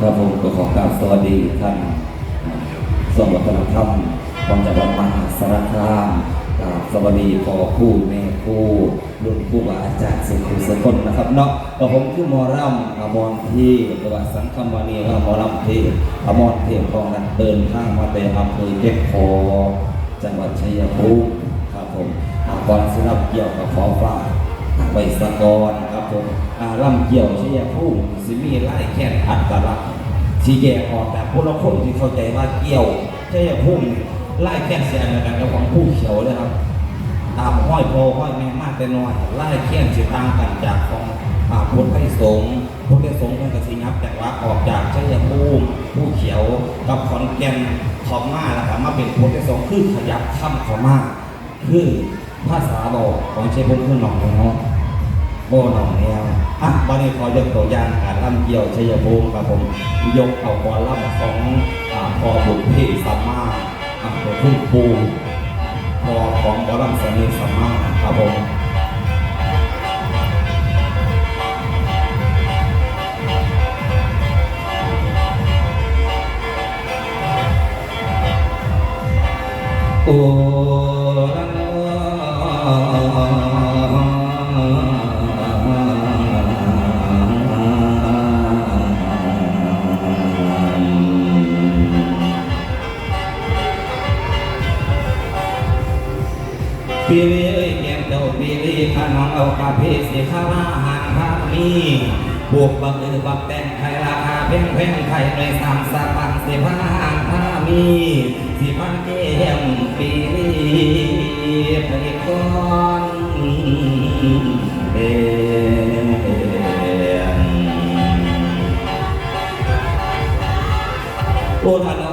ครับผมก็ขอกราบสวัสดีท่านส่วนวัฒนธรรมของจังหวัดมหาสารคามกราบสวัสดีพ่อคู่แม่คู่รุ่นครู่บาอาจารย์สุขุสกลนะครับเนาะก็ผมคือมอรำอมรที่จังหวัดสังคมวานีว่ามอรำที่อมรเทียมกองนั้นเดินทางมาแต่อำเภอเก็บโพจังหวัดชัยภูมิครับผมอาก่อนสิรับเกี่ยวกับขอฝากไปสกอนครับผมอาล่ำเกี่ยวชียผู้สิมีไล่แค่อัตลักษณ์ ชี้แยกออกแต่พวกเราคนที่เข้าใจว่าเกี่ยวเชียผู้นี่ไล่แค่นเสียงกันกับของผู้เขียวเลยครับ ตามห้อยโพห้อยแม่มากแต่น้อยไล่แค่นสิต่างกันจากของอ่าพุทธสงฆ์พุทธสงฆ์เป็นกสิงับแต่ว่าออกจากเชียภูมิผู้เขียวกับขอนแก่นขอมมาแล้วครับมาเป็นพุทธสงฆ์คือขยับข้ามขอมาคือภาษาบอกของเชียภูมิคือหนองเนาะ โบหนองแนวอะวันนี้ขอยกตัวอย่างการล่ำเกี่ยวชัยภูมิครับผมยกเอากอล่ำของอพอบุญที่สัมมาอำเภอทุ่งปูพอของบอล่ำสนิสัมมาครับผมโอ้ เพสีข้ามาหางพามีบวกบักเออบักแต่งไทยราคาเพ่งเพ่งไทยในสามสาปังเสพาหางพามีสิพันเกี่ยมปีลีไปก่อนเอโอ้ท่าน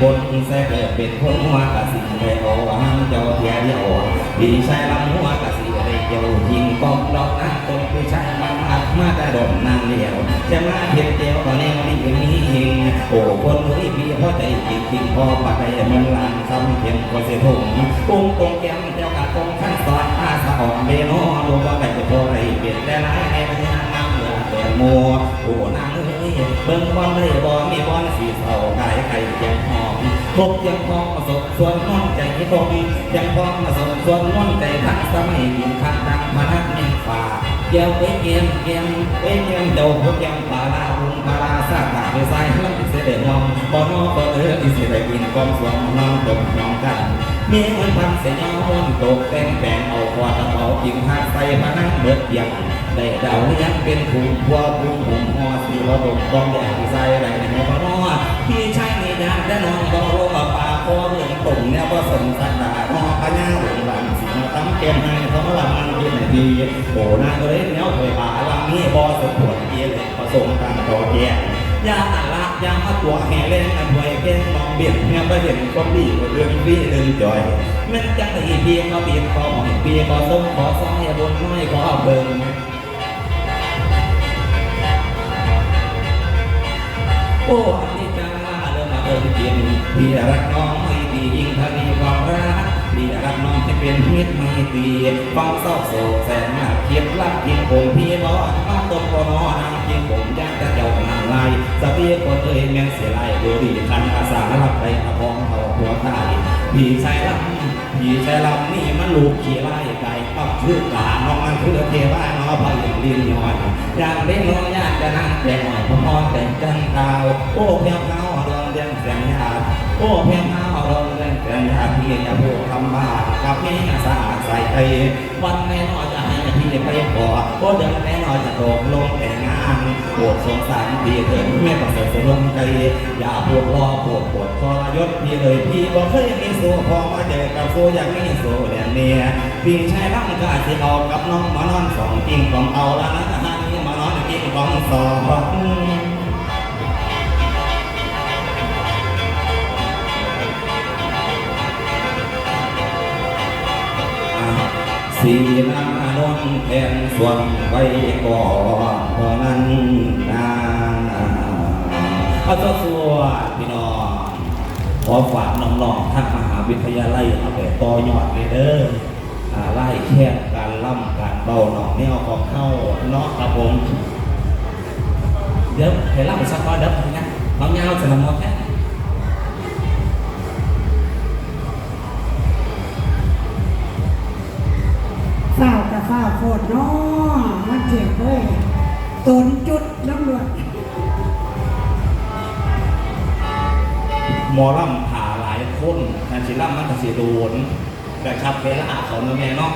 คนแซ่เด้อเป็นคนหัวกะสิได้เอาหางเจ้าเทียเดียวพี่ชายลำหัวกะสิได้เกี่ยวยิงกองดอกนั้นคนผู้ชายมันอัดมาแต่ดมนางเดียวจะมาเห็นเดียวก็แนวนี้มีหิงโอ้คนเฮ้ยพี่พ่อใจจริงจริงพอปากใจมันลานคำเพียงก็เสียทุ่งกุ้งกงแก้มเจ้ากะกงขั้นสอนอาสาอ่อนเบโนอดูว่าไปจะพอไรเปลี่ยนแต่ไรในพญานำเมือแต่โมัวโอ้นา เบิ่งบอลเลยบอลมีบอลสีเสาไก่ไข่ยังหอมพบยังพองมาสบส่วนน้องใจตรงยังพองมาสบส่วนน้องใจทักสมัยกินข้างดังมาทักเมียงฝ่าเกี่ยวไปเกียมเกียมไปเกียมเดาพบยังปลาลาบุงปลาลาซาตาไปใส่ เด็จมองบ่นอบ่เออที่สิได้กินกองสวงน้องตกน้องกันเมีเงินพันเสียงอนตกแต่งแปลงเอาควาตะเบากินหักใส่พนังเบิดยังได้เดายังเป็นผูกพัวผูกหุ่มหอสีระดมกองแดงใส่ไรในบ่นอพี่ชายนี่ยากแต่น้องบ่รู้ว่าป่าคอเรื่องตรงเนี่ยบ่าสนสันดาหอพญาหลงหลังสิงตั้งเกมให้เขาละมันเพียงดีโอ้นางเอ้ยแนวถอยปาลังนี้บ่สมควรเกียรติผสมกันต่อแก่ ยาอันละยามาตัวแห่เล่นอันถวยเก่มองเบียดเนี่ยบ่เห็นคนดีกเรื่องพี่เรื่องจอยม่นจังอีเพียงเขาเพียงขอหอยเพียงขอส้มขอซ้อยบนน้อยขอเบิ่งโอ้อันนี้จังว่าเริ่มมาเอิญกินพี่รักน้องไม่ดียิ่งทวีความรักพี่รักน้องที่เป็นเมิตรไม่ตีฟังเศร้าโศกแสนหนักเทียบรักกินผมพี่บอมาตบกนอนางกินผมยางจะเจ้า ลายสเปียคนเอ้ยแม่งเสียลายดูดีคันอาสารับไปอภองเขาหัวตายผีชายลำผีชายลำนี่มันลูกขี่ไล่ไก่ปับชื่อกาน้องมันคือเทวาน้อพยิงดินย้อนอยากได้น้อยอยากจะนั่งแต่หน่อยพ่อแต่งจังดาว โอ้เพียงเขาเรื่องเรื่องเสียงยาโอ้เพียงเขา เรื่องเรื่องเสียงยาพี่จะพูดคำบ้ากับพี่สะอาดใส่ไทยวันแน่นอนจะให้พี่ไปขอโอ้เดือนแน่นอนจะตกลงแต่งงานปวดสงสารพี่เถิดไม่ประเสริฐลงใจอย่าปวดรอปวดปวดทรยศพี่เลยพี่บอกเคยมีสู้พอมาเจอกับสู้อย่างนี้สู้แดนเนี่ยพี่ชายร่างกายที่เอากับน้องมานอนสองกิ่งของเอาและนะฮันนี่มานอนกิ่งของสอง สีนาดนแทนส่วนไว้ก่อนเพราะนั้นนาเอาสัวพี่น้องขอฝากน้องๆท่างมหาวิทยาลัยเอาไปต่อยอดเลยเด้อไล่แค่การล่ำการเบาหนองแนวของเข้าเนาะครับผมเดี๋ยวให้ล่ำสักก้อนเดี๋ยวนะน้องเงาจะนำมาแค่ ฝ้าวกับฝ้าวโคตรน้อมันเจ็บเลยตนจุดน้ำรวจหมอล่ำผ่าหลายคนนันสิล่ำมันก็สิโดนกระชับเวลาเขาเนาะแม่เนาะ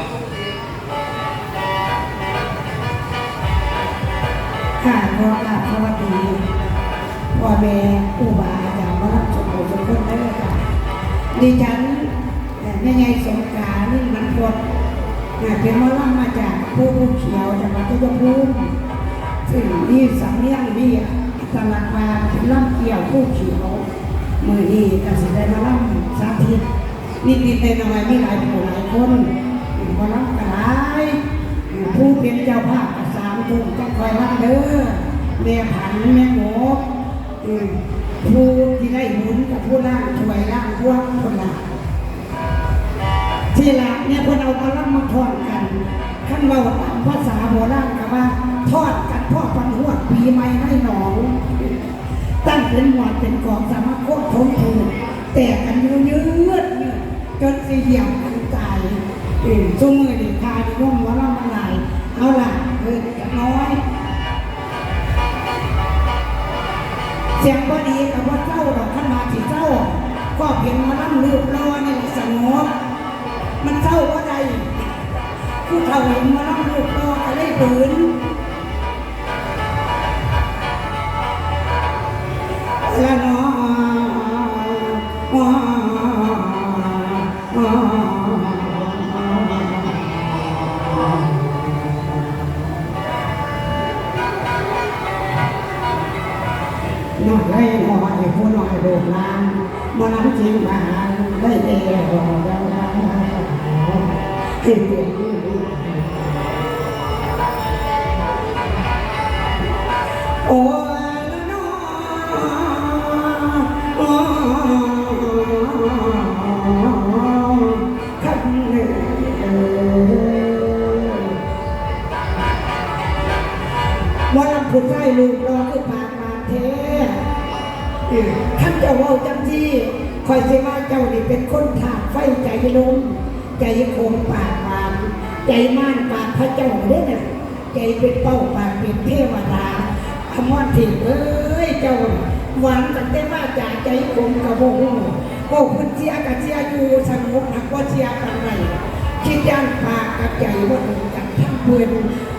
ค่ะพ่อค่ะสวัสดีพ่อแม่ครูบาอาจารย์มารับสมบูรณ์สมบูรณ์ได้เลยค่ะดิฉันแม่ไงสงกรารนี่มันพด เป็นหมอล่ำมาจากผู้ผู้เขียวจากวัดยภูมิซึ่งนี่สำเนียงนี่ตลาดมาล่ำเกี่ยวผู้เขียวมือนี้ก็สิได้มาล่ำสาธิตนิดนิดๆหน่อยๆมีหลายผู้หลายคนมาล่ำกระไรผู้เป็นเจ้าภาพสามคนจะคอยล่ำเด้อแม่ผันแม่หมกอืมผู้ที่ได้หมุนกับผู้ล่างช่วยล่างพวกคนละ ที่ละเนี่ยคนเอามาล่ำมาทอดกันขั้นเราตามภาษาโบราณกับว่า ทอดกันพ่อปันหัวดปีใหม่ให้หนองตั้งเป็นหมวดเป็นกองสามารถโคตรทนทูแต่กันยืดยืดจนสีเหี่ยวกันตายเออซุ้มมือดีคาดีร่มว่าเรามาลายเอาล่ะเออน้อย เสียงพอดีกับว่าเจ้าดอกขั้นมาที่เจ้า ก็เพียงมาล่ำลืบรอนี่สงบ มันเจ้าว่าใดผู้เฒ่าเห็นมาล่ำลืบรอก็เลยปืนละเนาะน้อยได้หน่อยผู้น้อยโดดลานมาน้ำจริงมาได้เดียว โอ้ยละเนาะโอ้ขันเอ่ยว่าลำพูดได้ลูกรอคือปากมาเทเออท่านเจ้าว่าจังที่คอยสิว่าเจ้านี่เป็นคนถากไฟใจลม ใจคงปากหวานใจม่านปากพระเจ้าเด้อน่ะใจเป็นเป้าปากเป็นเทวดาอมรถิ่นเอ้ยเจ้าหวานตั้งแต่ว่าจากใจคงกระโบงก็คุณเชียกับเชียร์อยู่สนุกหักว่าเชียกันไรคิดย่านปากกับใจว่าถึงกันทั้งเพื่อน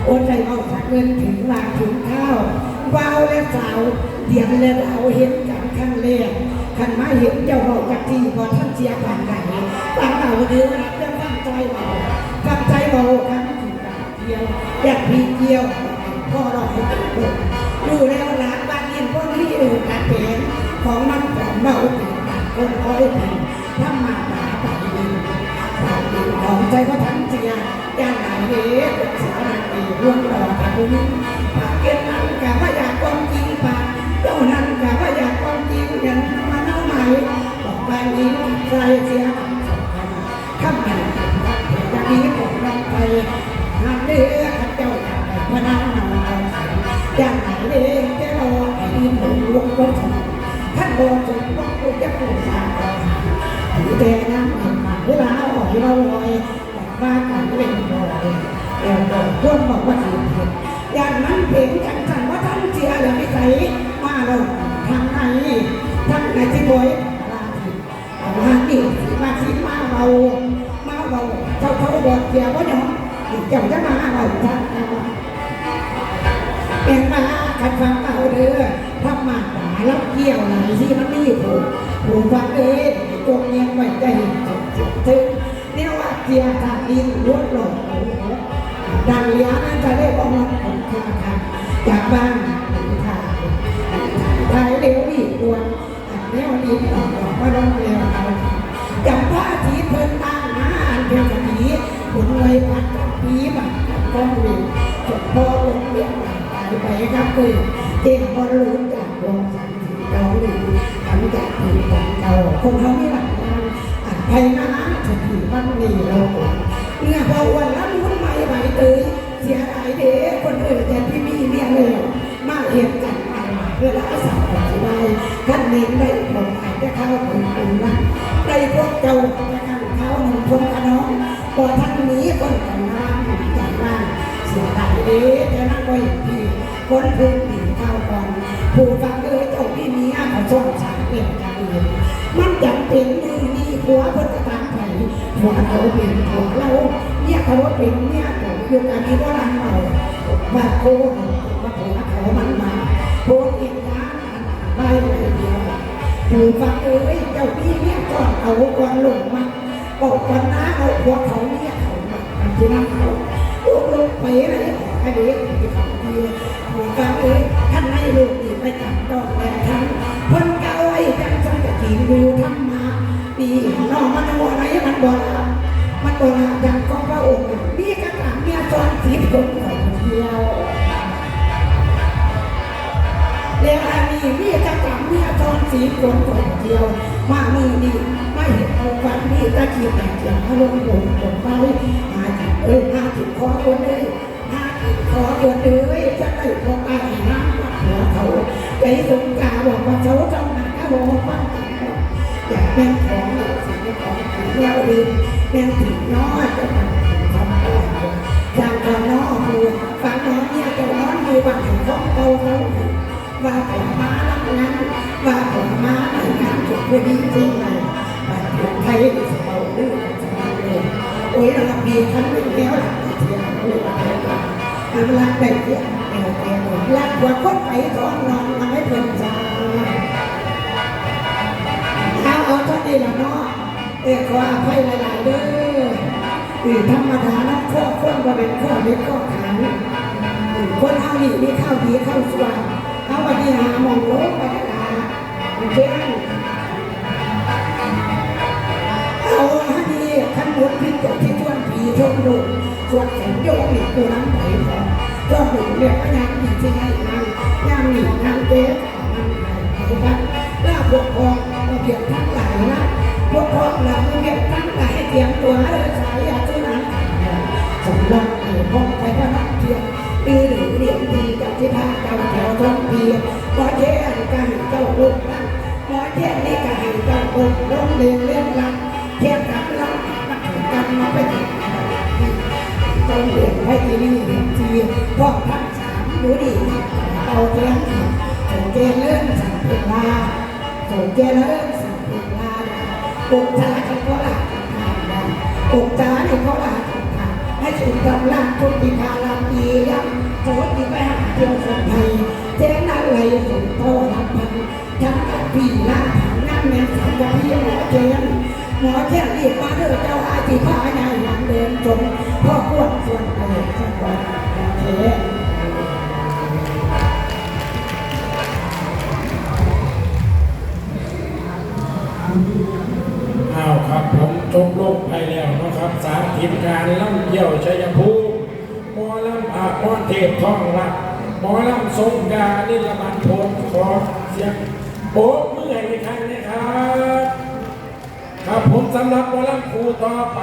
โอนใจเอาสักเงินถึงลาถึงข้าววาวและสาวเดียนและเราเห็นกันขั้นแรกขันมาเห็นเจ้าเราจากที่พอท่านเชียร์ผ่านไหนตามเอาเดือน รับจะตั้งใจเบาตั้งใจเบาครั้งถึงกาเที่ยวอยากพีเที่ยวพ่อเราให้ติดลมดูแล้วหลานบ้านเรียนพวกนี้เออการเป็นของมันของเบาเป็นกาคนคอยเป็นทำมาหาไปดีสาวดีของใจก็ทั้งเจียอย่างไหนเอ๋เป็นสียงานเอ๋ร่วงรอต่บุญปากเก็ตนั้นกะว่าอยากความจริงปากเจ้านั้นกะว่าอยากความจริงยันมาเน่าไหมบอกบางนี้ใคร นหลงลุกรถท่านบอกถึงว่าคุณจะปลูกสร้างถือแต่น้ำเห็นมาเวลาออกเราลอยบ้านกันเล่นลอยเอวโดนพ่นบอกว่าสีเห็นอย่างนั้นเห็นกันสั่นว่าท่านเจียอะไรไม่ใส่มาเราทางไหนทางไหนที่บอยลาทีเอาหาดิมาสิมาเบามาเบาเจ้าเขาบอกเจียว่าเนาะเจ้าจะมาเบาท่านเอาเป็นมาขัดฟังเอาเด้อ ถ้ามาหารับเกี่ยวไหนที่มันนี่ผูกผูกฟังเอ้ยจงเงียบไว้ใจถึงเนี่ยว่าเจียตาดินล้วนหลงดังเลี้ยงนั้นจะได้ประมาณผลค่าค่ะจากบ้านถึงทางทายเร็วอีกดวนแนวนี้ออกออกมาลงเร็วเอาจำผ้าสีเพิ่นตั้งหาอันเป็นสตีผลไว้พัดกับปีบัดกับกองเรียนจบพอลงเรียน ไปไปครับคือเด็กบอลลูนจากวงสันติไปน้องดีทำจากผีของเก่าคนเขาไม่หลังงานอัดไทยนะจะผีบ้านนี่เราเนี่ยพอวันละมุนไม่ไหวเตยเสียดายเด้คนอื่นแต่ที่มีเมียเลยมาเห็นกันมาเวลาสาวที่ได้ท่านเน้นได้ผมอาจจะเข้าคนอื่นนะได้พวกเจ้าจะกันเขาหนึ่งคนกันน้องพอท่านนี้คนกันน้ำใจบ้านเสียดายเด้แต่นั่งไว้ คนเพื้นผีเข้าก่อนผู้ฟังเอ้ยเจ้าพี่มีอาเขาช่องสามเปลี่ยนกันเองมันจำเป็นมือมีผัวเพิ่นก็ตามไปผัวเขาเป็นผัวเราเนี่ยเขาเป็นเนี่ยเขาอยู่กันนี้ก็รังเราบาโคมาผัวเขามันมาโพสเองนะไปเลยเดียวผู้ฟังเอ้ยเจ้าพี่เนี่ยก่อนเอาก่อนลงมาบอกก่อนนะเอาผัวเขาเนี่ยเขามาที่นั่นเขาลงลงไปเลย ไอ้เด็กที่เขาเดียวผู้ฟังเอ้ยท่านให้ลูกนี่ไปจับดอกแดงทั้งคนเก่าไอ้จังจังจะกินอยู่ทำมาปีน้องมันหัวอะไหนมันบ่ลามันบ่ลาอย่างของพระองค์มีกระถางเนี่ยจอนสีคนใส่เดียวเรียกอันนี้มีตะกำมีจอนสีคนคนเดียวมามือนี่ไม่เห็นเอาวันนี้ตะเกียบแต่เกียบอารมณ์หลงหลงไปหาจิตเอ้ยหาจิตคอคนเอ้ย หาจิตคอคนเอ้ยจะได้พบอาหารมาหัวเขาใจสงกาบอกว่าเขาจำหนักโมฟังอยากเป็นของสิ่งของแล้วดีเป็นสิ่งน้อยจะทำทำอะไรอย่างก่อนน้องมือฟังน้องเนี่ยจะร้อนมือบังของเขาเขาว่าผมมาลังนั้นว่าผมมาในงานจุดพอดีจริงเลยว่าผมไทยที่จะเอาเรื่องจะมาเลยโอ้ยเรามีครั้งหนึ่งแล้ว เอาลักได้เที่ยวเที่ยวเที่ยวลักว่าคนไปท้องนอนมาให้เพิ่นจ้าเอาเอาเท่านี้ละเนาะเออขออภัยหลายๆเด้อเออธรรมดานะข้อคนก็เป็นข้อเล็กข้อขันคนเอานี่มีข้าวดีข้าวสว่างเอาวันนี้หามองโลกไปกระดาเช่นเอาฮันนี่ขันหมดพิษกับที่ช วนผีชมดุส่วนแสงโยกนี่กูน้ำไหลพอก็หมุนเรียกงานดีที่ให้งานงานนี่งานเจ๊งานไหลกันล่าพวกพองระเบียบทั้งหลายนะพวกพองหลังระเบียบทั้งหลายเตรียมตัวเลยสายยาที่นั้นสำลักเอ่ยพ้องไปพระนักเทียนดื้อหรือเรียนดีกับที่พาเจ้าแถวท้องเพียนหมอเทียนก็ให้เจ้าลูกนั่งหมอเทียนนี่ก็ให้เจ้าองค์ลงเรียน ต้องเรียนให้ทีนี่เรียนทีพ่อทั้งสามรู้ดีเอาเทียนส่งเจริญสัมผัสลาส่งเจริญสัมผัสลาปกชาเขาหลักทางได้ปุกชาที่เขาหลักทางให้สุดกำลังทุติภาลาปียักโสติไปหาเที่ยวคนไทยเจ้าหน้าไหลสุดโตนับพันทั้งกับพี่ละถังนั่งแม่สามกับพี่หมอเจน หมอเจนรีบมาเด้อเจ้าอาจิพาใหญ่หลังเดินจงพ่อขวดส่วนไปสักวันเทอ้าครับผมจบลงไปแล้วนะครับสามทีมการล่ำเยี่ยวชัยภูมิมอลำอาพรเทพท่องรักหมอลำสงการนิรมันพลขอเสียงโป๊บเมื่อยอีกครั้งนะ ครับผมสำหรับหมอลำครูต่อไป